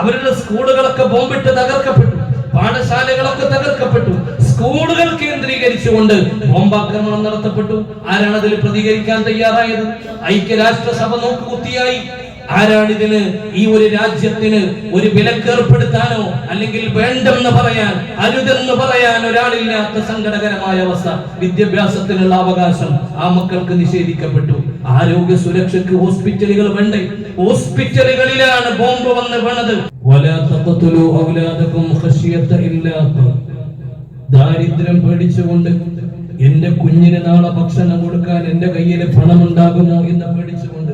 അവരുടെ സ്കൂളുകളൊക്കെ ബോംബിട്ട് തകർക്കപ്പെട്ടു. പാഠശാലകളൊക്കെ തകർക്കപ്പെട്ടു. സ്കൂളുകൾ കേന്ദ്രീകരിച്ചുകൊണ്ട് ബോംബാക്രമണം നടത്തപ്പെട്ടു. ആരാണ് അതിൽ പ്രതികരിക്കാൻ തയ്യാറായത്? ഐക്യരാഷ്ട്രസഭ നോക്കുകുത്തിയായി. ആരാണ് ഇതിന് ഈ ഒരു രാജ്യത്തിന് ഒരു വിലക്കേർപ്പെടുത്താനോ അല്ലെങ്കിൽ വേണ്ടെന്ന് പറയാൻ അരുതെന്ന് പറയാൻ ഒരാളില്ലാത്ത സങ്കടകരമായ അവസ്ഥ. വിദ്യാഭ്യാസത്തിനുള്ള അവകാശം ആ മക്കൾക്ക് നിഷേധിക്കപ്പെട്ടു. ആരോഗ്യ സുരക്ഷയ്ക്ക് ഹോസ്പിറ്റലുകൾ വേണ്ടേ? ഹോസ്പിറ്റലുകളിലാണ് ബോംബ് വന്ന് വീണത്. ദാരിദ്ര്യം പേടിച്ചുകൊണ്ട് എന്റെ കുഞ്ഞിന് നാളെ ഭക്ഷണം കൊടുക്കാൻ എന്റെ കയ്യിൽ പണമുണ്ടാകുമോ എന്ന് പേടിച്ചുകൊണ്ട്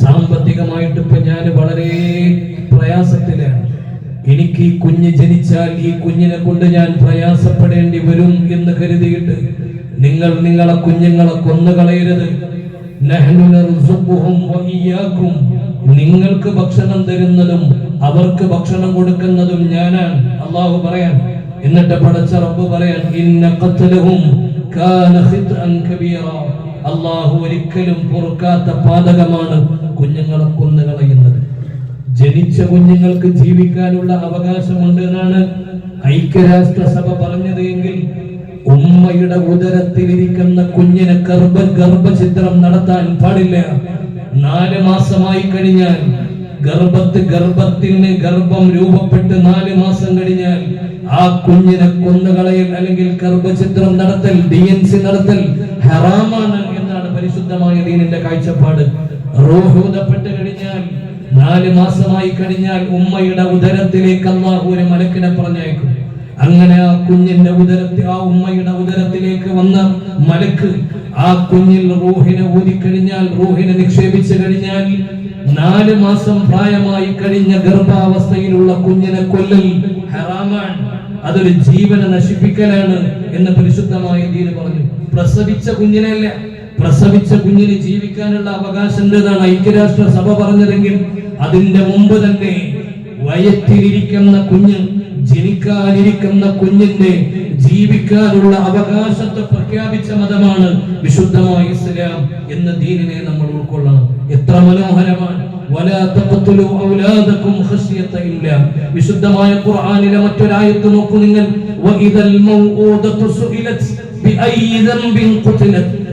സാമ്പത്തികമായിട്ട് ഇപ്പൊ ഞാൻ വളരെ പ്രയാസത്തിലാണ്. എനിക്ക് ഈ കുഞ്ഞ് ജനിച്ചാൽ ഈ കുഞ്ഞിനെ കൊണ്ട് ഞാൻ പ്രയാസപ്പെടേണ്ടി വരും എന്ന് കരുതിയിട്ട് നിങ്ങൾ നിങ്ങളെ കുഞ്ഞുങ്ങളെ കൊന്നുകളയരുത്. നഹ്നു നർസുഖുഹും വഇയ്യാക്കും. നിങ്ങൾക്ക് ഭക്ഷണം തരുന്നതും അവർക്ക് ഭക്ഷണം കൊടുക്കുന്നതും ഞാനാണ്. അള്ളാഹു പറയാൻ. എന്നിട്ട് പടച്ച റബ്ബ് പറയാൻ ഇന്ന കാന അള്ളാഹു ഒരിക്കലും പൊറുക്കാത്ത പാതകമാണ് കുഞ്ഞുങ്ങളെ കൊന്നുകളയുന്നത് ജനിച്ച കുഞ്ഞുങ്ങൾക്ക് ജീവിക്കാനുള്ള അവകാശമുണ്ട് എന്നാണ് ഐക്യരാഷ്ട്രസഭ പറഞ്ഞത് എങ്കിൽ ഉമ്മയുടെ ഉദരത്തിലിരിക്കുന്ന കുഞ്ഞിനെ ഗർഭ ഗർഭചിത്രം നടത്താൻ പാടില്ല. നാല് മാസമായി കഴിഞ്ഞാൽ ഗർഭത്ത് ഗർഭത്തിന് ഗർഭം രൂപപ്പെട്ട് നാല് മാസം കഴിഞ്ഞാൽ ആ കുഞ്ഞിനെ കൊന്നുകളയൽ അല്ലെങ്കിൽ ഗർഭചിത്രം നടത്തൽ ഡി എൻ സി നടത്തൽ ഹറാമാണ് എന്നാണ് പരിശുദ്ധമായ ദീനിന്റെ കാഴ്ചപ്പാട്. റോഹൂതപ്പെട്ട് കഴിഞ്ഞാൽ നാല് മാസമായി കഴിഞ്ഞാൽ ഉമ്മയുടെ ഉദരത്തിലേക്ക് അള്ളാഹു ഒരു മലക്കിനെ പറഞ്ഞയക്കും. അങ്ങനെ ആ കുഞ്ഞിന്റെ ഉദരത്തിൽ ആ ഉമ്മയുടെ ഉദരത്തിലേക്ക് വന്ന മലക്ക് ആ കുഞ്ഞിൽ റൂഹിനെ ഊതിക്കഴിഞ്ഞാൽ റൂഹിനെ നിക്ഷേപിച്ചു കഴിഞ്ഞാൽ നാല് മാസം പ്രായമായി കഴിഞ്ഞ ഗർഭാവസ്ഥയിലുള്ള കുഞ്ഞിനെ കൊല്ലൽ ഹറാമാണ്. അതൊരു ജീവനെ നശിപ്പിക്കലാണ് എന്ന് പരിശുദ്ധമായ ദീന് പറഞ്ഞു. പ്രസവിച്ച കുഞ്ഞിനല്ല പ്രസവിച്ച കുഞ്ഞിന് ജീവിക്കാനുള്ള അവകാശം എന്താണ് ഐക്യരാഷ്ട്ര സഭ പറഞ്ഞതെങ്കിൽ അതിന്റെ മുമ്പ് തന്നെ വയറ്റിലിരിക്കുന്ന കുഞ്ഞ് ജനിക്കാനിരിക്കുന്ന കുഞ്ഞിന്റെ ജീവിക്കാനുള്ള അവകാശത്തെ പ്രഖ്യാപിച്ച മതമാണ് വിശുദ്ധമായ ഇസ്ലാം എന്ന ദീനിനെ നമ്മൾ ഉൾക്കൊള്ളണം. എത്ര മനോഹരമാണ്. വിശുദ്ധമായ ഖുർആനിലെ മറ്റൊരായത്ത് നോക്കൂ നിങ്ങൾ.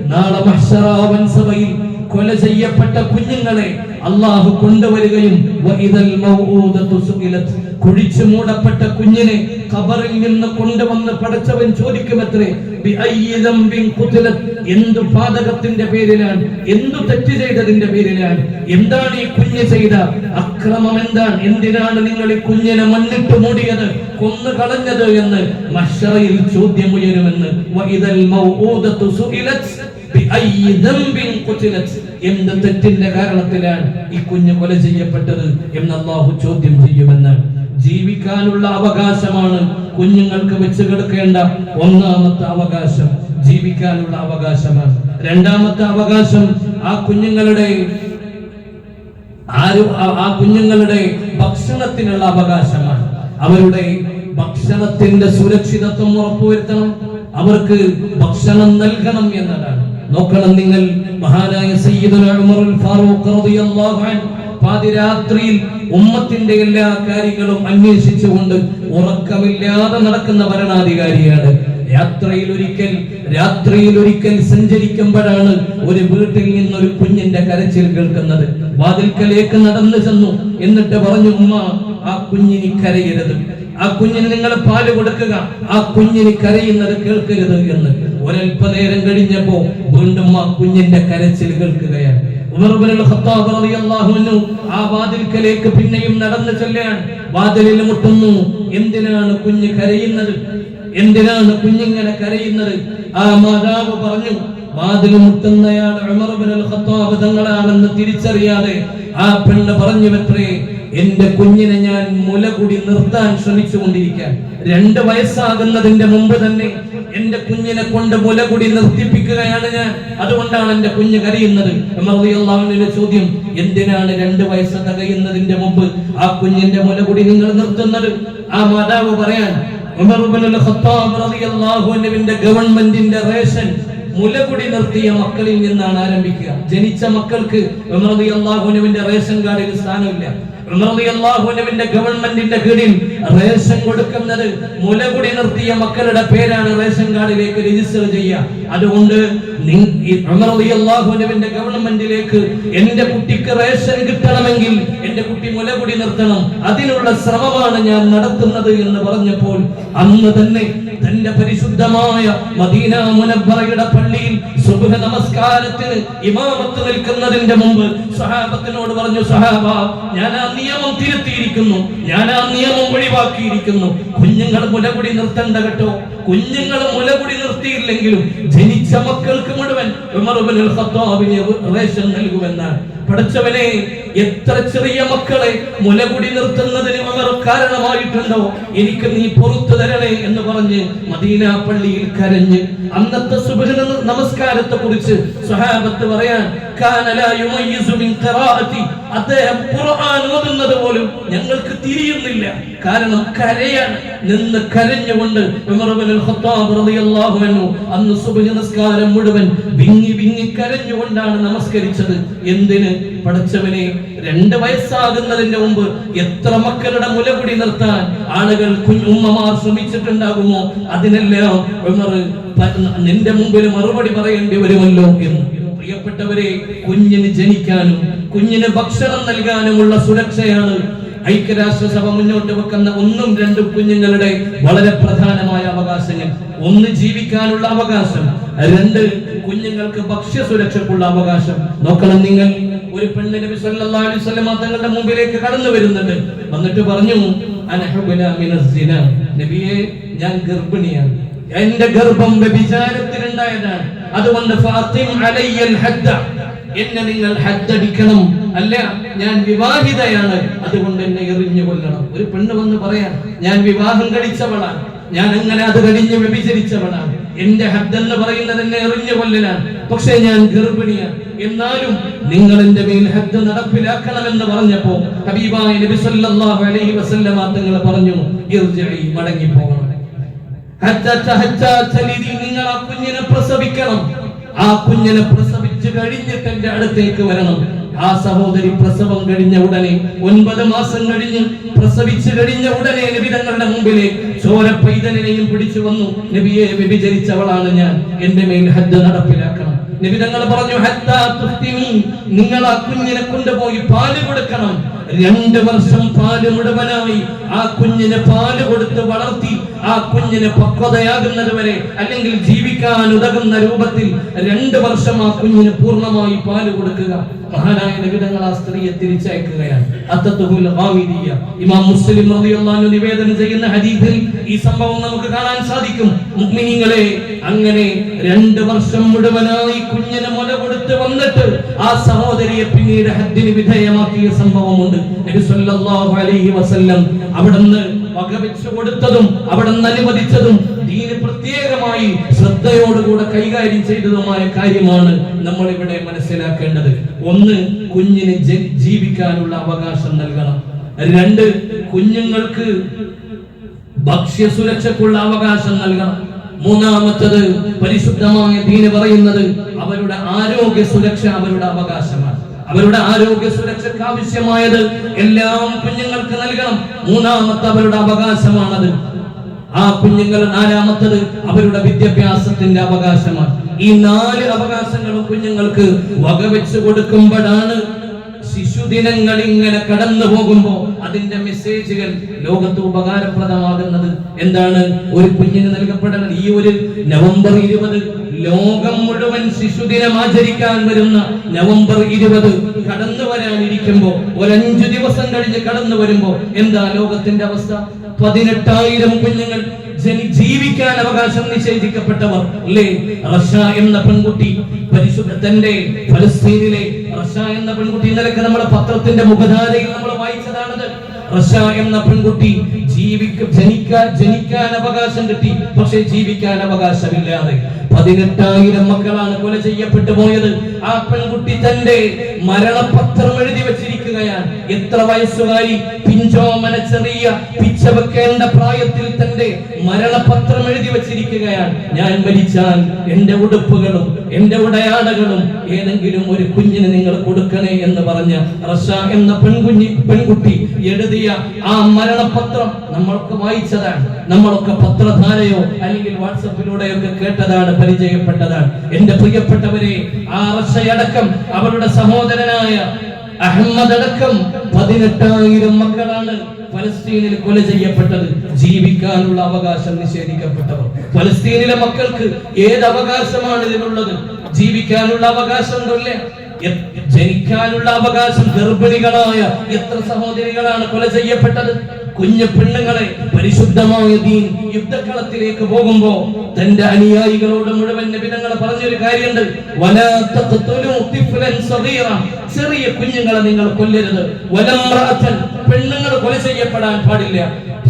നാളെ മഹ്ശറാവൻ സഭയിൽ കൊല ചെയ്യപ്പെട്ട കുഞ്ഞുങ്ങളെ അള്ളാഹു കൊണ്ടുവരികയും കുഴിച്ചു മൂടപ്പെട്ട കുഞ്ഞിനെ കബറിൽ നിന്ന് കൊണ്ടുവന്ന് പടച്ചവൻ ചോദിക്കുമത്രേ എന്തു പാതകത്തിന്റെ പേരിലാണ് എന്തു തെറ്റ് ചെയ്തതിന്റെ പേരിലാണ് എന്താണ് ഈ കുഞ്ഞ് ചെയ്ത? അക്രമം എന്താണ്? എന്തിനാണ് നിങ്ങൾ ഈ കുഞ്ഞിനെ മണ്ണിട്ട് മൂടിയത് കൊന്നു കളഞ്ഞത് എന്ന് മഷറയിൽ ചോദ്യം എന്ത് തെറ്റിന്റെ കാരണത്തിലാണ് ഈ കുഞ്ഞ് കൊല ചെയ്യപ്പെട്ടത് എന്ന് അള്ളാഹു ചോദ്യം ചെയ്യുമെന്ന്. ജീവിക്കാനുള്ള അവകാശമാണ് കുഞ്ഞുങ്ങൾക്ക് വെച്ച് കിടക്കേണ്ട ഒന്നാമത്തെ അവകാശം. ജീവിക്കാനുള്ള അവകാശമാണ്. രണ്ടാമത്തെ അവകാശം ആ കുഞ്ഞുങ്ങളുടെ ആ കുഞ്ഞുങ്ങളുടെ ഭക്ഷണത്തിനുള്ള അവകാശമാണ്. അവരുടെ ഭക്ഷണത്തിന്റെ സുരക്ഷിതത്വം ഉറപ്പുവരുത്തണം. അവർക്ക് ഭക്ഷണം നൽകണം എന്നതാണ്. നോക്കണം നിങ്ങൾ. മഹാനായ സയ്യിദുൽ ഉമറുൽ ഫാറൂഖ് റളിയല്ലാഹു പാതിരാത്രിയിൽ ഉമ്മത്തിന്റെ എല്ലാ കാര്യങ്ങളും അന്വേഷിച്ചുകൊണ്ട് ഉറക്കമില്ലാതെ നടക്കുന്ന ഭരണാധികാരിയാണ്. രാത്രിയിൽ ഒരിക്കൽ രാത്രിയിൽ ഒരിക്കൽ സഞ്ചരിക്കുമ്പോഴാണ് ഒരു വീട്ടിൽ നിന്ന് ഒരു കുഞ്ഞിന്റെ കരച്ചിൽ കേൾക്കുന്നത്. വാതിൽക്കലേക്ക് നടന്നു ചെന്നു. എന്നിട്ട് പറഞ്ഞു ഉമ്മ ആ കുഞ്ഞിനി കരയരുത്. ആ കുഞ്ഞിന് നിങ്ങൾ പാൽ കൊടുക്കുക. ആ കുഞ്ഞിന് കരയുന്നത് കേൾക്കരുത് എന്ന്. ഒരൽപ്പനേരം കഴിഞ്ഞപ്പോ വീണ്ടും ആ കുഞ്ഞിന്റെ കരച്ചിൽ കേൾക്കുകയാണ്. ആ വാതിൽക്കലേക്ക് പിന്നെയും നടന്നു ചെല്ലുകയാണ്. വാതിലിൽ മുട്ടുന്നു. എന്തിനാണ് കുഞ്ഞ് കരയുന്നത്? എന്തിനാണ് കുഞ്ഞിങ്ങനെ കരയുന്നത്? ആ മാതാവ് പറഞ്ഞു വാതിൽ മുട്ടുന്നയാൾ തങ്ങളാണെന്ന് തിരിച്ചറിയാതെ ആ പെണ്ണ് പറഞ്ഞു വെത്രേ എന്റെ കുഞ്ഞിനെ ഞാൻ മുല കൂടി നിർത്താൻ ശ്രമിച്ചുകൊണ്ടിരിക്കാൻ രണ്ട് വയസ്സാകുന്നതിന്റെ മുമ്പ് തന്നെ എന്റെ കുഞ്ഞിനെ കൊണ്ട് മുല കൂടി നിർത്തിപ്പിക്കുകയാണ് ഞാൻ. അതുകൊണ്ടാണ് എന്റെ കുഞ്ഞ് കരയുന്നത്. ചോദ്യം എന്തിനാണ് രണ്ട് വയസ്സ് തകയുന്നതിന്റെ മുമ്പ് ആ കുഞ്ഞിന്റെ മുല കൂടി നിങ്ങൾ നിർത്തുന്നത്? ആ മാതാവ് പറയാൻ ഗവൺമെന്റിന്റെ റേഷൻ മുലകുടി നിർത്തിയ മക്കളിൽ നിന്നാണ് ആരംഭിക്കുക. ജനിച്ച മക്കൾക്ക് റേഷൻ കാർഡിൽ സ്ഥാനമില്ല. ഗവൺമെന്റിന്റെ കീഴിൽ റേഷൻ കൊടുക്കുന്നത് മുലകുടി നിർത്തിയ മക്കളുടെ പേരാണ് റേഷൻ കാർഡിലേക്ക് രജിസ്റ്റർ ചെയ്യുക. അതുകൊണ്ട് ഗവൺമെന്റിലേക്ക് എന്റെ കുട്ടിക്ക് റേഷൻ കിട്ടണമെങ്കിൽ എന്റെ കുട്ടി മുലകുടി നിർത്തണം. അതിനുള്ള ശ്രമമാണ് ഞാൻ നടത്തുന്നത് എന്ന് പറഞ്ഞപ്പോൾ അന്ന് തന്നെ തന്റെ പരിശുദ്ധമായ മദീന മുനബ്ബറയുടെ പള്ളിയിൽ സുബ്ഹ നമസ്കാരത്തിന് ഇമാമത്ത് നിൽക്കുന്നതിന്റെ മുമ്പ് സഹാബത്തിനോട് പറഞ്ഞു സഹാബ ഞാൻ ആ നിയമം തിരുത്തിയിരിക്കുന്നു. ഞാൻ ആ നിയമം ഒഴിവാക്കിയിരിക്കുന്നു. കുഞ്ഞുങ്ങൾ മുലകുടി നിർത്തേണ്ട കേട്ടോ. കുഞ്ഞുങ്ങൾ മുലകുടി നിർത്തിയില്ലെങ്കിലും മക്കൾക്ക് മുഴുവൻ റേഷൻ നൽകുമെന്നാണ് പഠിച്ചവനെ എത്ര ചെറിയ മക്കളെ മുലകുടി നിർത്തുന്നതിന് ഉമർ കാരണമായിട്ടുണ്ടോ? എനിക്ക് നീ പുറത്തു തരണേ എന്ന് പറഞ്ഞ് മദീന പള്ളിയിൽ കരഞ്ഞ് അന്നത്തെ സുബഹ നമസ്കാരത്തെ കുറിച്ച് സ്വഹാബത്ത് പറയാൻ അദ്ദേഹം ഖുർആൻ ഓതുന്നത് പോലും ഞങ്ങൾക്ക് തിരിയുന്നില്ല. കാരണം കരയാണ്. നിന്ന് കരഞ്ഞുകൊണ്ട് അന്ന് സുബഹി നമസ്കാരം മുഴുവൻ വിങ്ങി വിങ്ങി കരഞ്ഞുകൊണ്ടാണ് നമസ്കരിച്ചത്. എന്തിന്? പഠിച്ചവനെ രണ്ട് വയസ്സാകുന്നതിന്റെ മുമ്പ് എത്ര മക്കളുടെ മുലകുടി നിർത്താൻ ആളുകൾ കുഞ്ഞുമ്മമാർ ശ്രമിച്ചിട്ടുണ്ടാകുമോ? അതിനെല്ലാം നിന്റെ മുമ്പിൽ മറുപടി പറയേണ്ടി വരുമല്ലോ എന്ന്. പ്രിയപ്പെട്ടവരെ കുഞ്ഞിന് ജനിക്കാനും കുഞ്ഞിന് ഭക്ഷണം നൽകാനുമുള്ള സുരക്ഷയാണ് ഐക്യരാഷ്ട്രസഭ മുന്നോട്ട് വെക്കുന്ന ഒന്നും രണ്ടും കുഞ്ഞുങ്ങളുടെ വളരെ പ്രധാനമായ അവകാശങ്ങൾ. ഒന്ന് ജീവിക്കാനുള്ള അവകാശം രണ്ട് കുഞ്ഞുങ്ങൾക്ക് ഭക്ഷ്യ സുരക്ഷക്കുള്ള അവകാശം. നോക്കണം നിങ്ങൾ ഒരു പെണ്ണ് നബി സല്ലല്ലാഹു അലൈഹി തങ്ങളുടെ മുമ്പിലേക്ക് കടന്നു വരുന്നുണ്ട്. വന്നിട്ട് പറഞ്ഞു നബിയെ ഞാൻ ഗർഭിണിയാണ്. എന്റെ ഗർഭം വ്യഭിചാരത്തിലുണ്ടായതാണ്. അതുകൊണ്ട് ഫാത്തിം എന്നെ നിങ്ങൾ ഹദ്ദടിക്കണം അല്ല ഞാൻ വിവാഹിതയാണ്. അതുകൊണ്ട് എന്നെ എറിഞ്ഞു കൊല്ലണം. ഒരു പെണ്ണ് വന്ന് പറയാൻ ഞാൻ വിവാഹം കഴിച്ചവളാണ്. ഞാൻ അങ്ങനെ അത് കഴിഞ്ഞ് വ്യഭിചരിച്ചവളാണ്. എന്റെ ഹദ്ദ് എന്ന് പറയുന്നത് എന്നെ എറിഞ്ഞു കൊല്ലലാണ്. പക്ഷെ ഞാൻ ഗർഭിണിയാണ്. എന്നാലും നിങ്ങൾ എന്റെ മേൽ ഹദ്ദ് നടപ്പിലാക്കണമെന്ന് പറഞ്ഞപ്പോ ഹബീബായ നബി സല്ലല്ലാഹു അലൈഹി വസല്ലമ തങ്ങൾ പറഞ്ഞു ഇർജിഇ മടങ്ങി പോകണം നിങ്ങൾ ആ കുഞ്ഞിനെ പ്രസവിക്കണം. ആ കുഞ്ഞിനെ പ്രസവിച്ചു കഴിഞ്ഞിട്ട് എന്റെ അടുത്തേക്ക് വരണം. ആ സഹോദരി പ്രസവം കഴിഞ്ഞ ഉടനെ ഒൻപത് മാസം കഴിഞ്ഞ് പ്രസവിച്ചു കഴിഞ്ഞ ഉടനെ നബി തങ്ങളുടെ മുമ്പിലെ ചോര പൈതലിനെയും പിടിച്ചു വന്നു. നബിയെ വ്യഭിചരിച്ചവളാണ് ഞാൻ. എന്റെ മേൽ ഹദ്ദ് നടപ്പിലാക്കണം. നബി തങ്ങൾ പറഞ്ഞു തുഫ്തിമി നിങ്ങൾ ആ കുഞ്ഞിനെ കൊണ്ടുപോയി പാൽ കൊടുക്കണം. രണ്ട് വർഷം പാൽ മുഴുവനായി ആ കുഞ്ഞിന് പാൽ കൊടുത്ത് വളർത്തി ആ കുഞ്ഞിന് പക്വതയാകുന്നത് വരെ അല്ലെങ്കിൽ ജീവിക്കാൻ ഉതകുന്ന രൂപത്തിൽ രണ്ട് വർഷം ആ കുഞ്ഞിന് പൂർണമായി പാൽ കൊടുക്കുക. മഹാനായ നബിതങ്ങൾ ആ സ്ത്രീയെ തിരിച്ചയക്കുകയാണ്. ഇമാം മുസ്ലിം നിവേദനം ചെയ്യുന്ന ഹദീസിൽ ഈ സംഭവം നമുക്ക് കാണാൻ സാധിക്കും. അങ്ങനെ രണ്ട് വർഷം മുഴുവനായി കുഞ്ഞിന് മുല കൊടുത്ത് വന്നിട്ട് ആ സഹോദരിയെ പിന്നീട് ഹദ്ദിന് വിധേയമാക്കിയ സംഭവമുണ്ട്. നബി സല്ലല്ലാഹു അലൈഹി വസല്ലം അവിടുന്ന് വകവെച്ചു കൊടുത്തതും അവിടുന്ന് അനുവദിച്ചതും ദീന് പ്രത്യേകമായി ശ്രദ്ധയോടുകൂടെ കൈകാര്യം ചെയ്തതുമായ കാര്യമാണ് നമ്മൾ ഇവിടെ മനസ്സിലാക്കേണ്ടത്. ഒന്ന് കുഞ്ഞിന് ജീവിക്കാനുള്ള അവകാശം നൽകണം. രണ്ട് കുഞ്ഞുങ്ങൾക്ക് ഭക്ഷ്യ സുരക്ഷക്കുള്ള അവകാശം നൽകണം. മൂന്നാമത്തത് പരിശുദ്ധമായ ദീന് പറയുന്നത് അവരുടെ ആരോഗ്യ സുരക്ഷ അവരുടെ അവകാശമാണ്. അവരുടെ ആരോഗ്യ സുരക്ഷയ്ക്ക് ആവശ്യമായത് എല്ലാം കുഞ്ഞുങ്ങൾക്ക് നൽകണം. മൂന്നാമത്തെ അവരുടെ അവകാശമാണത്. ആ കുഞ്ഞുങ്ങൾ നാലാമത്തത് അവരുടെ വിദ്യാഭ്യാസത്തിന്റെ അവകാശമാണ്. ഈ നാല് അവകാശങ്ങളും കുഞ്ഞുങ്ങൾക്ക് വകവെച്ചു കൊടുക്കുമ്പോഴാണ് ശിശുദിനങ്ങൾ ഇങ്ങനെ കടന്നു പോകുമ്പോ അതിന്റെ മെസ്സേജുകൾ ലോകത്ത് ഉപകാരപ്രദമാകുന്നത് എന്താണ്? ഒരു കുഞ്ഞിന് നൽകപ്പെടണം. ഈ ഒരു നവംബർ ഇരുപത് ലോകം മുഴുവൻ ശിശുദിനം ആചരിക്കാൻ വരുന്ന നവംബർ ഇരുപത് കടന്നു വരാനിരിക്കുമ്പോ ഒരഞ്ചു ദിവസം കഴിഞ്ഞ് കടന്നു വരുമ്പോ എന്താ ലോകത്തിന്റെ അവസ്ഥ? പതിനെട്ടായിരം കുഞ്ഞുങ്ങൾ ജീവിക്കാൻ അവകാശം നിഷേധിക്കപ്പെട്ടവർ അല്ലേ? റഷ എന്ന പെൺകുട്ടി പരിശുദ്ധ തന്റെ ഫലസ്തീനിലെ റഷ എന്ന പെൺകുട്ടി ഇന്നലെ നമ്മുടെ പത്രത്തിന്റെ മുഖധാരയിൽ നമ്മൾ വായിച്ചതാണത്. റഷ എന്ന പെൺകുട്ടി ജീവിക്ക ജനിക്കാൻ ജനിക്കാൻ അവകാശം കിട്ടി പക്ഷെ ജീവിക്കാൻ അവകാശമില്ലാതെ പതിനെട്ടായിരം മക്കളാണ് കൊല ചെയ്യപ്പെട്ടു പോയത്. ആ പെൺകുട്ടി തന്റെ മരണപത്രം എഴുതി വെച്ചിരിക്കുന്നു. പരിചരിക്കുകയാണ് എത്ര വയസ്സുകാരി പിഞ്ചോമന ചെറിയ പിച്ചവെക്കേണ്ട പ്രായത്തിൽ തന്റെ മരണപത്രം എഴുതി വച്ചിരിക്കുകയാണ്. ഞാൻ മരിച്ചാൽ എന്റെ ഉടുപ്പുകളും എന്റെ ഉടയാടകളും ഏതെങ്കിലും ഒരു കുഞ്ഞിന് നിങ്ങൾ കൊടുക്കണേ എന്ന് പറഞ്ഞ റഷ എന്ന പെൺകുഞ്ഞി പെൺകുട്ടി എഴുതിയ ആ മരണപത്രം നമ്മൾക്ക് വായിച്ചതാണ്. നമ്മളൊക്കെ പത്രധാരയോ അല്ലെങ്കിൽ വാട്സപ്പിലൂടെയൊക്കെ കേട്ടതാണ് പരിചയപ്പെട്ടതാണ്. എന്റെ പ്രിയപ്പെട്ടവരെ ആ റഷയടക്കം അവരുടെ സഹോദരനായ അഹമ്മദ് അടക്കം പതിനെട്ടായിരം മക്കളാണ് ഫലസ്തീനിൽ കൊല ചെയ്യപ്പെട്ടത്. ജീവിക്കാനുള്ള അവകാശം നിഷേധിക്കപ്പെട്ടവർ. ഫലസ്തീനിലെ മക്കൾക്ക് ഏത് അവകാശമാണ് ഇതിനുള്ളത്? ജീവിക്കാനുള്ള അവകാശം ഉണ്ടല്ലേ? ജനിക്കാനുള്ള അവകാശം ഗർഭിണികളായ എത്ര സഹോദരികളാണ് കൊല ചെയ്യപ്പെട്ടത്? കുഞ്ഞു പെണ്ണുങ്ങളെ പരിശുദ്ധമായ ദീൻ യുദ്ധക്കളത്തിലേക്ക് പോകുമ്പോ തന്റെ അനുയായികളോട് മുഴുവൻ നബിതങ്ങൾ പറഞ്ഞൊരു കാര്യമുണ്ട്. ചെറിയ കുഞ്ഞുങ്ങളെ നിങ്ങൾ കൊല്ലരുത്. വലംറഅത്തൻ പെണ്ണുങ്ങൾ കൊല ചെയ്യപ്പെടാൻ പാടില്ല.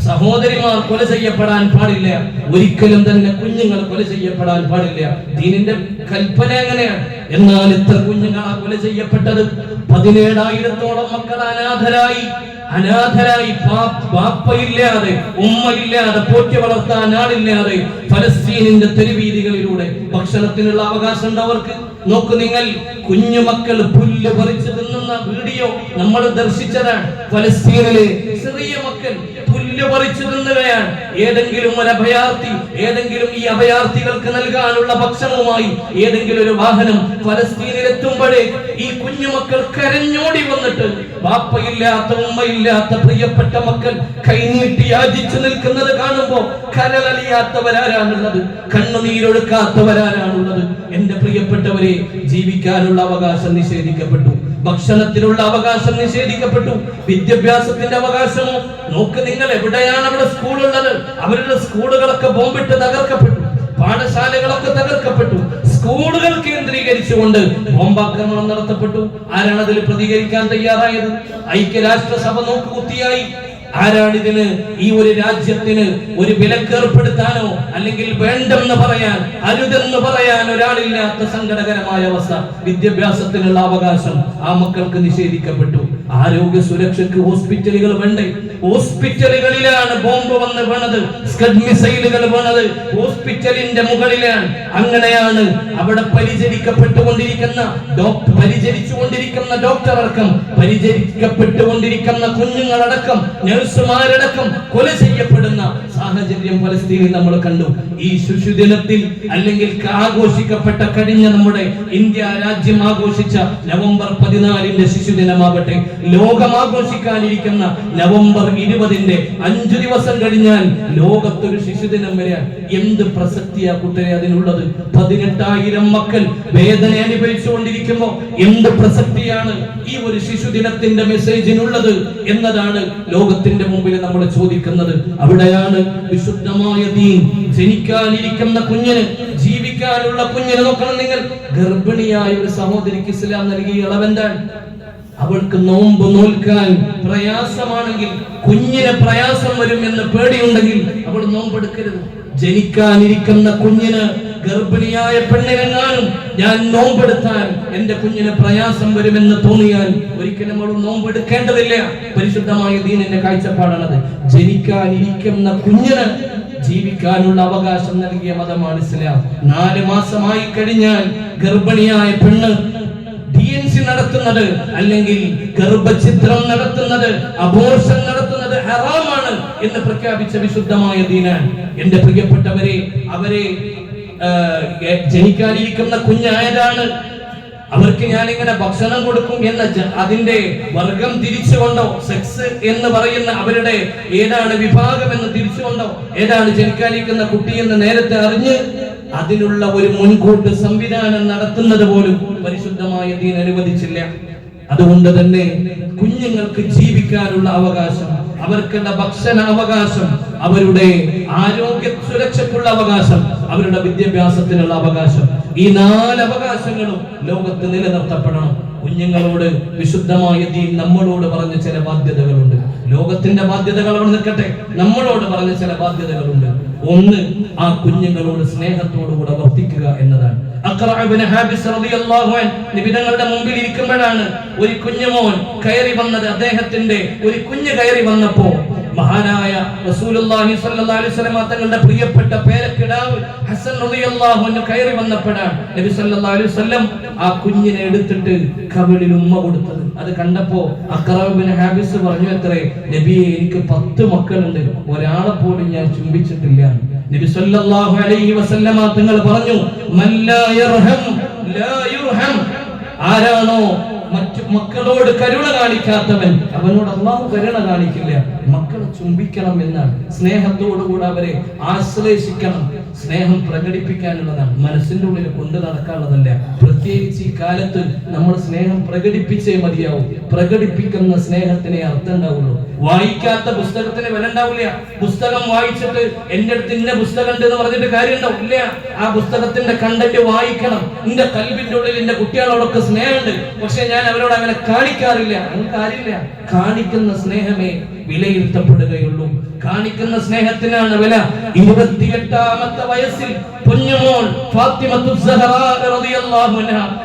സഹോദരിമാർ കൊല ചെയ്യപ്പെടാൻ പാടില്ല. ഒരിക്കലും തന്നെ കുഞ്ഞുങ്ങൾ കൊല ചെയ്യപ്പെടാൻ പാടില്ല. ദീനിന്റെ കൽപ്പന എങ്ങനെയാണ്? എന്നാൽ ഇത്ര കുഞ്ഞുങ്ങളാ കൊല ചെയ്യപ്പെട്ടത് പതിനേഴായിരത്തോളം മക്കൾ അനാഥരായി. അനാഥരായി പാപ്പയില്ലാതെ ഉമ്മയില്ലാതെ പോറ്റി വളർത്താൻ ആളില്ലാതെ ഫലസ്തീനിന്റെ തെരുവീതികളിലൂടെ ഭക്ഷണത്തിനുള്ള അവകാശം ഉണ്ട് അവർക്ക്. നോക്കു നിങ്ങൾ കുഞ്ഞുമക്കൾ പുല്ല് പറിച്ചു തിന്നുന്ന വീഡിയോ നമ്മൾ ദർശിച്ചതാണ്. ഫലസ്തീനിലെ ചെറിയ മക്കൾ പുല്ല് പറിച്ചു തിന്നുകയാണ് ഏതെങ്കിലും ഒരു അഭയാർത്ഥി ഏതെങ്കിലും ഈ അഭയാർത്ഥികൾക്ക് നൽകാനുള്ള ഭക്ഷണവുമായി ഏതെങ്കിലും ഒരു വാഹനം ഫലസ്തീനിൽ എത്തുമ്പോഴേ ഈ കുഞ്ഞുമക്കൾ കരഞ്ഞോടി വന്നിട്ട് ബാപ്പയില്ലാത്ത ഉമ്മയില്ലാത്ത പ്രിയപ്പെട്ട മക്കൾ കൈനീട്ടി യാചിച്ചു നിൽക്കുന്നത് കാണുമ്പോ കരളിയാത്തവരാരാണുള്ളത് കണ്ണുനീരൊഴുക്കാത്തവരാരാണുള്ളത്? എന്റെ പ്രിയപ്പെട്ടവരെ ജീവിക്കാനുള്ള അവകാശം നിഷേധിക്കപ്പെട്ടു. ഭക്ഷണത്തിനുള്ള അവകാശം നിഷേധിക്കപ്പെട്ടു. വിദ്യാഭ്യാസത്തിന്റെ അവകാശമോ? നോക്ക് നിങ്ങൾ എവിടെയാണ് അവിടെ സ്കൂളുള്ളത്? അവരുടെ സ്കൂളുകളൊക്കെ ബോംബിട്ട് തകർക്കപ്പെട്ടു. പാഠശാലകളൊക്കെ തകർക്കപ്പെട്ടു. സ്കൂളുകൾ കേന്ദ്രീകരിച്ചുകൊണ്ട് ബോംബാക്രമണം നടത്തപ്പെട്ടു. ആരാണ് അതിൽ പ്രതികരിക്കാൻ തയ്യാറായത്? ഐക്യരാഷ്ട്രസഭ നോക്കുകുത്തിയായി. ആരാണ് ഇതിന് ഈ ഒരു രാജ്യത്തിന് ഒരു വിലക്കേർപ്പെടുത്താനോ അല്ലെങ്കിൽ വേണ്ടെന്ന് പറയാൻ അരുതെന്ന് പറയാൻ ഒരാളില്ലാത്ത സങ്കടകരമായ അവസ്ഥ. വിദ്യാഭ്യാസത്തിനുള്ള അവകാശം ആ മക്കൾക്ക് നിഷേധിക്കപ്പെട്ടു. ആരോഗ്യ സുരക്ഷയ്ക്ക് ഹോസ്പിറ്റലുകൾ വേണ്ടേ? ഹോസ്പിറ്റലുകളിലാണ് ബോംബ് വന്ന് വീണത് സ്കഡ് മിസൈലുകൾ വീണത്. ഹോസ്പിറ്റലിന്റെ മുകളിലാണ് അങ്ങനെയാണ് അവിടെ പരിചരിക്കപ്പെട്ടുകൊണ്ടിരിക്കുന്ന ഡോക്ടർ പരിചരിച്ചുകൊണ്ടിരിക്കുന്ന ഡോക്ടർ അടക്കം പരിചരിക്കപ്പെട്ടുകൊണ്ടിരിക്കുന്ന കുഞ്ഞുങ്ങളടക്കം നഴ്സുമാരടക്കം കൊല ചെയ്യപ്പെടുന്ന സാഹചര്യം പലസ്തീനിൽ നമ്മൾ കണ്ടു. ഈ ശിശുദിനത്തിൽ അല്ലെങ്കിൽ ആഘോഷിക്കപ്പെട്ട കഴിഞ്ഞ നമ്മുടെ ഇന്ത്യ രാജ്യം ആഘോഷിച്ച നവംബർ പതിനാലിന്റെ ശിശുദിനമാവട്ടെ ലോകം ആഘോഷിക്കാനിരിക്കുന്ന നവംബർ ഇരുപതിന്റെ അഞ്ചു ദിവസം കഴിഞ്ഞാൽ ലോകത്തൊരു ശിശുദിനം വരെ എന്ത് പ്രസക്തിയാ കുട്ടരെ അതിനുള്ളത്? പതിനെട്ടായിരം മക്കൾ വേദന അനുഭവിച്ചുകൊണ്ടിരിക്കുമ്പോ എന്ത് പ്രസക്തിയാണ് ഈ ഒരു ശിശുദിനത്തിന്റെ മെസ്സേജിനുള്ളത് എന്നതാണ് ലോകത്തിന്റെ മുമ്പിൽ നമ്മൾ ചോദിക്കുന്നത്. അവിടെയാണ് വിശുദ്ധമായ ദീൻ ജനിക്കാനിരിക്കുന്ന കുഞ്ഞിന് ജീവിക്കാനുള്ള കുഞ്ഞിനെ നോക്കണം നിങ്ങൾ. ഗർഭിണിയായ ഒരു സഹോദരിക്ക് ഇസ്ലാം നൽകിയ ഇളവെന്താണ്? അവൾക്ക് നോമ്പ് നോൽക്കാൻ പ്രയാസമാണെങ്കിൽ കുഞ്ഞിന് പ്രയാസം വരും എന്ന് പേടിയുണ്ടെങ്കിൽ അവൾ നോമ്പെടുക്കരുത്. ജനിക്കാനിരിക്കുന്ന കുഞ്ഞിന് ഗർഭിണിയായ പെണ്ണിനെങ്ങാനും ഞാൻ നോമ്പെടുത്താൽ എന്റെ കുഞ്ഞിന് പ്രയാസം വരുമെന്ന് തോന്നിയാൽ ഒരിക്കലും അവൾ നോമ്പെടുക്കേണ്ടതില്ല. പരിശുദ്ധമായ ദീനിന്റെ കാഴ്ചപ്പാടാണത്. ജനിക്കാനിരിക്കുന്ന കുഞ്ഞിന് ജീവിക്കാനുള്ള അവകാശം നൽകിയ മതമാണ് ഇസ്ലാം. നാല് മാസമായി കഴിഞ്ഞാൽ ഗർഭിണിയായ പെണ്ണ് ഡി എൻ സി നടത്തുന്നത് അല്ലെങ്കിൽ ഗർഭചിത്രം നടത്തുന്നത് അബോർഷൻ നടത്തുന്നത് ഹറാമാണ് എന്ന് പ്രഖ്യാപിച്ച വിശുദ്ധമായ ദീനാൻ എന്റെ പ്രിയപ്പെട്ടവരെ അവരെ ജനിക്കാനിരിക്കുന്ന കുഞ്ഞായതാണ്. അവർക്ക് ഞാൻ ഇങ്ങനെ ഭക്ഷണം കൊടുക്കും എന്ന അതിന്റെ വർഗം തിരിച്ചുകൊണ്ടോ സെക്സ് എന്ന് പറയുന്ന അവരുടെ ഏതാണ് വിഭാഗം എന്ന് തിരിച്ചുകൊണ്ടോ ഏതാണ് ജനിക്കാനിരിക്കുന്ന കുട്ടി എന്ന് നേരത്തെ അറിഞ്ഞ് അതിനുള്ള ഒരു മുൻകൂട്ട് സംവിധാനം നടത്തുന്നത് പോലും പരിശുദ്ധമായ ദീൻ അനുവദിച്ചില്ല. അതുകൊണ്ട് തന്നെ കുഞ്ഞുങ്ങൾക്ക് ജീവിക്കാനുള്ള അവകാശം അവർക്കുള്ള ഭക്ഷണ അവകാശം അവരുടെ ആരോഗ്യ സുരക്ഷയ്ക്കുള്ള അവകാശം അവരുടെ വിദ്യാഭ്യാസത്തിനുള്ള അവകാശം ഈ നാല് അവകാശങ്ങളും ലോകത്ത് നിലനിർത്തപ്പെടണം. കുഞ്ഞുങ്ങളോട് വിശുദ്ധമായ ദീൻ നമ്മളോട് പറഞ്ഞ ചില ബാധ്യതകളുണ്ട്. ലോകത്തിന്റെ ബാധ്യതകൾ അവിടെ നിൽക്കട്ടെ. നമ്മളോട് പറഞ്ഞ ചില ബാധ്യതകളുണ്ട്. ഒന്ന് ആ കുഞ്ഞുങ്ങളോട് സ്നേഹത്തോടുകൂടെ വർത്തിക്കുക എന്നതാണ്. നിബിതങ്ങളുടെ മുമ്പിൽ ഇരിക്കുമ്പോഴാണ് ഒരു കുഞ്ഞുമോൻ കയറി വന്നത്. അദ്ദേഹത്തിന്റെ ഒരു കുഞ്ഞ് കയറി വന്നപ്പോ മഹാനായ റസൂലുള്ളാഹി സ്വല്ലല്ലാഹു അലൈഹി വസല്ലം തങ്ങളുടെ പ്രിയപ്പെട്ട പേരക്കിടാവ് ഹസൻ റളിയല്ലാഹു അൻഹു കയറി വന്നപ്പോഴാണ് നബി സല്ലല്ലാഹു അലൈഹി വസല്ലം ആ കുഞ്ഞിനെ എടുത്തിട്ട് കവിളിൽ ഉമ്മ കൊടുത്തത്. അത് കണ്ടപ്പോ അക്രബിന് ഹാബിസ് പറഞ്ഞു അത്രേ നബിയെ എനിക്ക് പത്ത് മക്കളുണ്ട്. ഒരാളെ പോലും ഞാൻ ചുംബിച്ചിട്ടില്ല. നബി സ്വല്ലല്ലാഹു അലൈഹി വസല്ലമ തങ്ങൾ പറഞ്ഞു മല്ലാ യർഹം ലാ യുർഹം. ആരാണോ മറ്റു മക്കളോട് കരുണ കാണിക്കാത്തവൻ അവനോട് അള്ളാഹു കരുണ കാണിക്കില്ല. മക്കളെ ചുംബിക്കണം എന്നാണ്. സ്നേഹത്തോടുകൂടെ അവരെ ആശ്ലേഷിക്കണം. സ്നേഹം പ്രകടിപ്പിക്കാനുള്ളതാണ്. മനസ്സിന്റെ ഉള്ളിൽ കൊണ്ടു നടക്കാനുള്ളതല്ല. പ്രത്യേകിച്ച് ഈ കാലത്ത് നമ്മൾ സ്നേഹം പ്രകടിപ്പിച്ചേ മതിയാവും. പ്രകടിപ്പിക്കുന്ന സ്നേഹത്തിനെ അർത്ഥം ഉണ്ടാവുള്ളൂ. വായിക്കാത്ത പുസ്തകത്തിന് വില ഉണ്ടാവില്ല. പുസ്തകം വായിച്ചിട്ട് എന്റെ അടുത്ത് ഇന്ന പുസ്തകം ഉണ്ട് എന്ന് പറഞ്ഞിട്ട് കാര്യം ഉണ്ടാവും ഇല്ല ആ പുസ്തകത്തിന്റെ കണ്ടന്റ് വായിക്കണം. എന്റെ കൽവിന്റെ ഉള്ളിൽ എന്റെ കുട്ടികളോടൊക്കെ സ്നേഹമുണ്ട്. പക്ഷെ ഞാൻ അവരോട് അങ്ങനെ കാണിക്കാറില്ല. അങ്ങനെ കാര്യമില്ല. കാണിക്കുന്ന സ്നേഹമേ വിലയിരുത്തപ്പെടുകയുള്ളൂ. കാണിക്കുന്ന സ്നേഹത്തിനാണ് വില. ഇരുപത്തിയെട്ടാമത്തെ വയസ്സിൽ കുഞ്ഞുമോൾ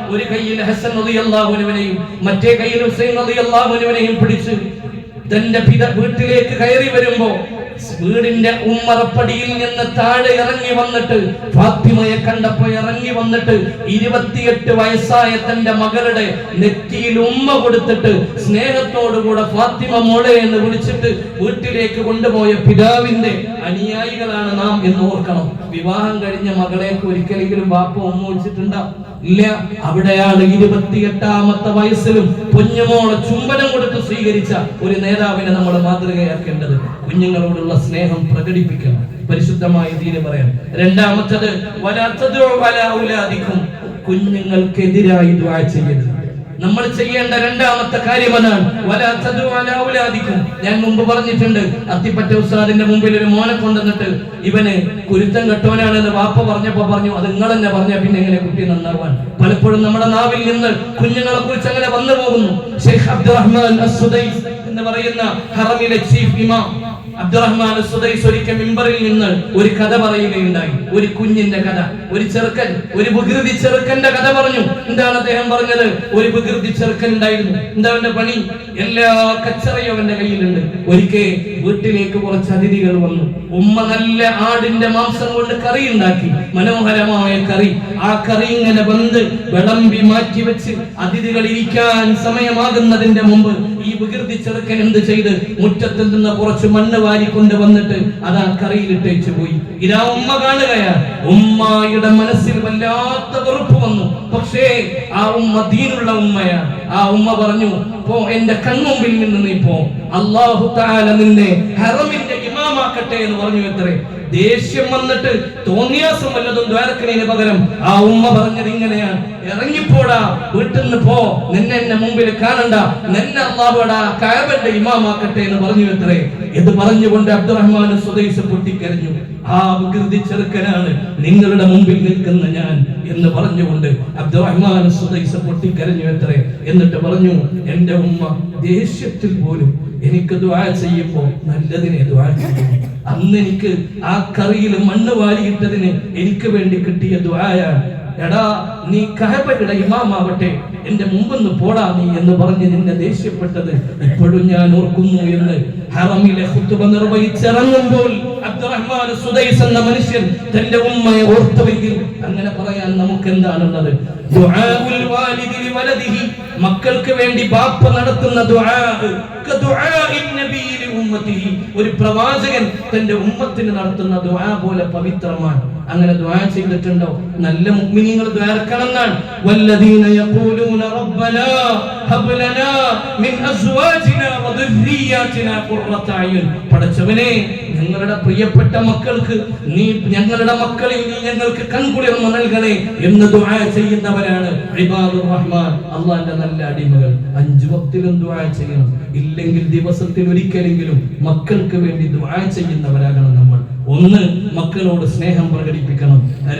ഒരു കയ്യിൽ ഹസൻ റളിയല്ലാഹു അൻഹുവിനെയും മറ്റേ കയ്യിൽ ഹുസൈൻ റളിയല്ലാഹു അൻഹുവിനെയും പിടിച്ച് തന്റെ വീട്ടിലേക്ക് കയറി വരുമ്പോ വീടിന്റെ ഉമ്മറപ്പടിയിൽ നിന്ന് താഴെ ഇറങ്ങി വന്നിട്ട് ഫാത്തിമയെ കണ്ടപ്പോ ഇറങ്ങി വന്നിട്ട് ഇരുപത്തിയെട്ട് വയസ്സായ തന്റെ മകളുടെ നെറ്റിയിൽ ഉമ്മ കൊടുത്തിട്ട് സ്നേഹത്തോടുകൂടെ ഫാത്തിമ മോളെ എന്ന് വിളിച്ചിട്ട് വീട്ടിലേക്ക് കൊണ്ടുപോയ പിതാവിന്റെ അനുയായികളാണ് നാം എന്ന് ഓർക്കണം. വിവാഹം കഴിഞ്ഞ മകളെ ഒരിക്കലെങ്കിലും ബാപ്പ ഉമ്മ വിളിച്ചിട്ടുണ്ടാവും ഇല്ല. അവിടെയാണ് ഇരുപത്തിയെട്ടാമത്തെ വയസ്സിലും കുഞ്ഞുമോളെ ചുംബനം കൊടുത്ത് സ്വീകരിച്ച ഒരു നേതാവിനെ നമ്മൾ മാതൃകയാക്കേണ്ടത്. കുഞ്ഞുങ്ങളോടുള്ള സ്നേഹം പ്രകടിപ്പിക്കണം പരിശുദ്ധമായ ദീന് പറയാം. രണ്ടാമത്തത് വലാത്തതോ കുഞ്ഞുങ്ങൾക്കെതിരായി ദ്വാ ചെയ്യരുത്. നമ്മൾ ചെയ്യേണ്ട രണ്ടാമത്തെ കാര്യം അതാണ് വലാ തദ്ഉ അലാ ഞാൻ മുമ്പ് പറഞ്ഞിട്ടുണ്ട് അത്തിപ്പറ്റ ഉസ്താദിന്റെ മുമ്പിൽ ഒരു മോനെ കൊണ്ടുവന്നിട്ട് ഇവന് കുരുത്തം കെട്ടവനാണെന്ന് വാപ്പ പറഞ്ഞപ്പോ പറഞ്ഞു അത് നിങ്ങൾ തന്നെ പറഞ്ഞ പിന്നെ എങ്ങനെ കുട്ടി നന്നാവാൻ? പലപ്പോഴും നമ്മുടെ നാവിൽ നിന്ന് കുഞ്ഞുങ്ങളെ കുറിച്ച് അങ്ങനെ വന്നു പോകുന്നു ഷെയ്ഖ് അബ്ദുറഹ്മാൻ എന്ന് പറയുന്ന ഹറമിലെ ചീഫ് ഇമാം. അബ്ദുറഹ്മാൻ സുദൈസ് ഒരിക്കൽ മിമ്പറിൽ നിന്ന് ഒരു കഥ പറയുകയുണ്ടായി. ഒരു കുഞ്ഞിന്റെ കഥ. ഒരു ചെറുക്കൻ ഒരു വികൃതി ചെറുക്കന്റെ കഥ പറഞ്ഞു. എന്താണ് അദ്ദേഹം പറഞ്ഞത്? ഒരു വികൃതി ചെറുക്കൻ ഉണ്ടായിരുന്നു. എന്താ അവന്റെ പണി? എല്ലാ കച്ചറയും അവന്റെ കയ്യിലുണ്ട്. ഒരിക്കൽ വീട്ടിലേക്ക് കുറച്ച് അതിഥികൾ വന്നു. ഉമ്മ നല്ല ആടിന്റെ മാംസം കൊണ്ട് കറി ഉണ്ടാക്കി. മനോഹരമായ കറി. ആ കറി ഇങ്ങനെ വന്ന് വിളമ്പി മാറ്റി വെച്ച് അതിഥികൾ ഇരിക്കാൻ സമയമാകുന്നതിന്റെ മുമ്പ് ഈ വികൃതി ചെറുക്കൻ എന്ത് ചെയ്ത് മുറ്റത്തിൽ നിന്ന് കുറച്ച് മണ്ണ് വാരിക്കൊണ്ട് വന്നിട്ട് അത് ആ കറിയിലിട്ടേച്ചു പോയി. ഇതാ ഉമ്മ കാണുകയാണ് ഉമ്മയുടെ മനസ്സിൽ വല്ലാത്ത വെറുപ്പ് വന്നു. പക്ഷേ ആ ഉമ്മ ദീനുള്ള ഉമ്മയാണ് ആ ഉമ്മ പറഞ്ഞു പോ എന്റെ കൺമുമ്പിൽ നിന്ന് നീ പോ. അള്ളാഹു താല നിന്നെ ഹറമിന്റെ ഇമാമാക്കട്ടെ എന്ന് പറഞ്ഞു എത്രേ. ദേഷ്യം വന്നിട്ട് തോന്നിയാസം വല്ലതും ദ്വാരക്കണിന് പകരം ആ ഉമ്മ പറഞ്ഞത് ഇങ്ങനെയാണ് ഇറങ്ങിപ്പോടാ വീട്ടിൽ നിന്ന് പോ നിന്നെ എന്നെ മുമ്പിൽ കാണണ്ട നിന്നെ അള്ളാഹുടാ കയബന്റെ ഇമാമാക്കട്ടെ എന്ന് പറഞ്ഞു എത്രേ എന്ന് പറഞ്ഞുകൊണ്ട് അബ്ദുറഹ്മാൻ സ്വദേശ പൊട്ടിക്കരഞ്ഞു. ആ വികൃതി ചെറുക്കനാണ് നിങ്ങളുടെ മുമ്പിൽ നിൽക്കുന്ന ഞാൻ എന്ന് പറഞ്ഞുകൊണ്ട് അബ്ദുറഹ്മാൻ സ്വദേശ പൊട്ടിക്കരഞ്ഞു എത്രേ എന്നിട്ട് പറഞ്ഞു എന്റെ ഉമ്മ ദേഷ്യത്തിൽ പോലും എനിക്ക് ദ്വാ ചെയ്യുമ്പോൾ നല്ലതിനെ ദ്വാ ചെയ്യും. അന്ന് എനിക്ക് ആ കറിയിൽ മണ്ണ് വാരിയിട്ടതിന് എനിക്ക് വേണ്ടി കിട്ടിയ ദ്വായാണ് എടാ നീ കഹബയുടെ ഇമാമാവട്ടെ എന്റെ മുമ്പെന്ന് പോടാ നീ എന്ന് പറഞ്ഞ് നിന്നെ ദേഷ്യപ്പെട്ടത് ഇപ്പോഴും ഞാൻ ഓർക്കുന്നു എന്ന്. ഹറമിലെ ഖുത്ബ നിർവഹിച്ചിറങ്ങുമ്പോൾ അബ്ദുറഹ്മാൻ സുദൈസ് എന്ന മനുഷ്യൻ തന്റെ ഉമ്മയെ ഓർത്തുവെങ്കിൽ അങ്ങനെ പറയാൻ നമുക്ക് എന്താണുള്ളത് മക്കൾക്ക് വേണ്ടി ബാപ്പ നടത്തുന്ന ഒരു പ്രവാചകൻ തന്റെ ഉമ്മത്തിന് നടത്തുന്ന ദുആ പോലെ പവിത്രമാണ്. അങ്ങനെ ദുആ ചെയ്തിട്ടുണ്ടോ? നല്ല മുഅ്മിനീങ്ങൾ ദ്വാരക്കണം എന്നാണ് വല്ലദീന യഖൂലൂന റബ്ബനാ ഹബ് ലനാ മിൻ അസ്വാജിനാ വദുർരിയാതിനാ ഖുർറത അയുൻ പടച്ചവനെ ഞങ്ങളുടെ പ്രിയപ്പെട്ട മക്കൾക്ക് നീ ഞങ്ങളുടെ മക്കളിൽ നീ ഞങ്ങൾക്ക് കൺകുളിർമ നൽകണേ എന്ന് ദുആ ചെയ്യുന്നവരാണ് റഹ്മാൻ. അള്ളാന്റെ നല്ല അടിമകൾ. അഞ്ചു വക്തിലും ദുആ ചെയ്യണം. ഇല്ലെങ്കിൽ ദിവസത്തിൽ ഒരിക്കലെങ്കിലും മക്കൾക്ക് വേണ്ടി ദുആ ചെയ്യുന്നവരാകണം നമ്മൾ. ഒന്ന് മക്കളോട് സ്നേഹം പ്രകടിപ്പിക്കണം.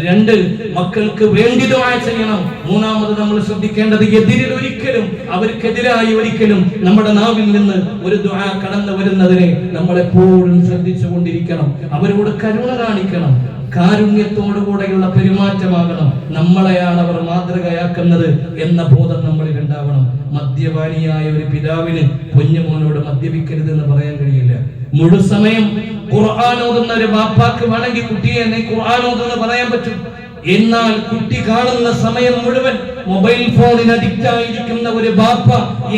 രണ്ട് മക്കൾക്ക് വേണ്ടി ദുആ ചെയ്യണം. മൂന്നാമത് നമ്മൾ ശ്രദ്ധിക്കേണ്ടത് എതിരിൽ ഒരിക്കലും അവർക്കെതിരായി ഒരിക്കലും നമ്മുടെ നാവിൽ നിന്ന് ഒരു ദുആ കടന്നു വരുന്നതിനെ നമ്മൾ എപ്പോഴും ശ്രദ്ധിച്ചു കൊണ്ടിരിക്കണം അവരോട് കരുണ കാണിക്കണം. കാരുണ്യത്തോടുകൂടെയുള്ള പെരുമാറ്റമാകണം. നമ്മളെയാണ് അവർ മാതൃകയാക്കുന്നത് എന്ന ബോധം നമ്മളിൽ ഉണ്ടാവണം. മദ്യപാനിയായ ഒരു പിതാവിന് കുഞ്ഞുമോനോട് മദ്യപിക്കരുത് എന്ന് പറയാൻ കഴിയില്ല. മുഴുസമയം ഖുർആൻ ഓതുന്ന ഒരു ബാപ്പാക്ക് വേണമെങ്കിൽ കുട്ടിയെ എന്നെ ഖുർആൻ ഓതുന്ന പറയാൻ പറ്റും. എന്നാൽ കുട്ടി കാണുന്ന സമയം മുഴുവൻ മൊബൈൽ ഫോണിന് അഡിക്റ്റ് ആയിരിക്കുന്ന ഒരു ബാപ്പ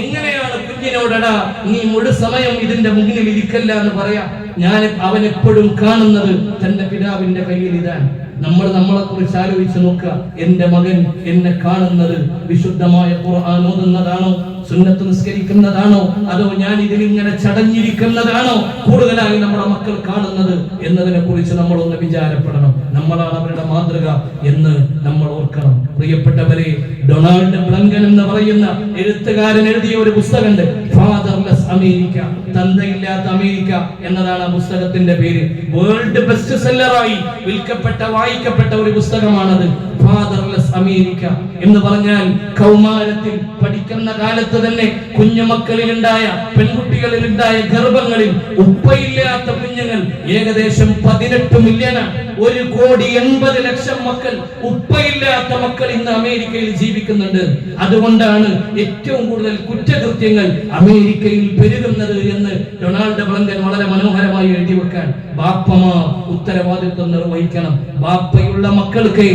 എങ്ങനെയാണ് കുഞ്ഞിനോടടാ നീ മുഴു സമയം ഇതിന്റെ മുന്നിൽ ഇരിക്കല്ല എന്ന് പറയാ. ഞാൻ അവൻ എപ്പോഴും കാണുന്നത് തന്റെ പിതാവിന്റെ കയ്യിൽ ഇതാണ് നമ്മൾ നമ്മളെ കുറിച്ച് ആലോചിച്ച് നോക്കുക. എന്റെ മകൻ എന്നെ കാണുന്നത് വിശുദ്ധമായ ഖുർആൻ ഓതുന്നതാണോ? സുന്നത്ത് നിസ്കരിക്കുന്നതാണോ? അതോ ഞാൻ ഇതിൽ ഇങ്ങനെ ചടഞ്ഞിരിക്കുന്നതാണോ? കൂടുതലായി നമ്മുടെ മക്കൾ കാണുന്നത് എന്നതിനെ കുറിച്ച് നമ്മൾ ഒന്ന് വിചാരപ്പെടണം. നമ്മളാണ് അവരുടെ മാതൃക എന്ന് നമ്മൾ ഓർക്കണം. പ്രിയപ്പെട്ടവരെ ഡൊണാൾഡ് ബ്ലങ്കൻ എന്ന് പറയുന്ന എഴുത്തുകാരൻ എഴുതിയ ഒരു പുസ്തകമുണ്ട് ഫാദർലെസ് അമേരിക്ക തന്തയില്ലാത്ത അമേരിക്ക എന്നതാണ് ആ പുസ്തകത്തിന്റെ പേര്. വേൾഡ് ബെസ്റ്റ് സെല്ലറായി വിൽക്കപ്പെട്ട വായിക്കപ്പെട്ട ഒരു പുസ്തകമാണത്. ഫാദർലെസ് അമേരിക്ക എന്ന് പറഞ്ഞാൽ കൗമാരത്തിൽ പഠിക്കുന്ന കാലത്ത് തന്നെ കുഞ്ഞുമക്കളിലുണ്ടായ പെൺകുട്ടികളിലുണ്ടായ ഗർഭങ്ങളിൽ ഉപ്പയില്ലാത്ത കുഞ്ഞുങ്ങൾ ഏകദേശം പതിനെട്ട് മില്യനാണ് ഒരു കോടി എൺപത് ലക്ഷം മക്കൾ ഉപ്പയില്ലാത്ത മക്കൾ ഇന്ന് അമേരിക്കയിൽ ജീവിക്കുന്നുണ്ട്. അതുകൊണ്ടാണ് ഏറ്റവും കൂടുതൽ കുറ്റകൃത്യങ്ങൾ അമേരിക്കയിൽ പെരുകുന്നത് എന്ന് ഡൊണാൾഡ് ബ്ലങ്കൻ വളരെ മനോഹരമായി എഴുതി വെക്കാൻ ബാപ്പമാർ ഉത്തരവാദിത്വം നിർവഹിക്കണം. ബാപ്പയുള്ള മക്കൾക്ക്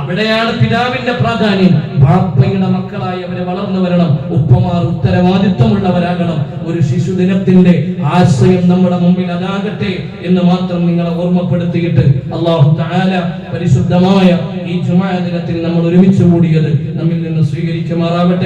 അവിടെയാണ് പിതാവിന്റെ പ്രാധാന്യം. ബാപ്പയുടെ മക്കളായി അവരെ വളർന്നു വരണം. ഉപ്പമാർ ഉത്തരവാദിത്വമുള്ളവരാകണം. ഒരു ശിശുദിനത്തിന്റെ ആശയം നമ്മുടെ മുമ്പിൽ അതാകട്ടെ എന്ന് മാത്രം നിങ്ങളെ ഓർമ്മപ്പെടുത്തിയിട്ട് അള്ളാഹു താല പരിശുദ്ധമായ ഈ ജുമാ ദിനത്തിൽ നമ്മൾ ഒരുമിച്ച് കൂടിയത് നമ്മിൽ നിന്ന് സ്വീകരിക്കുമാറാവട്ടെ.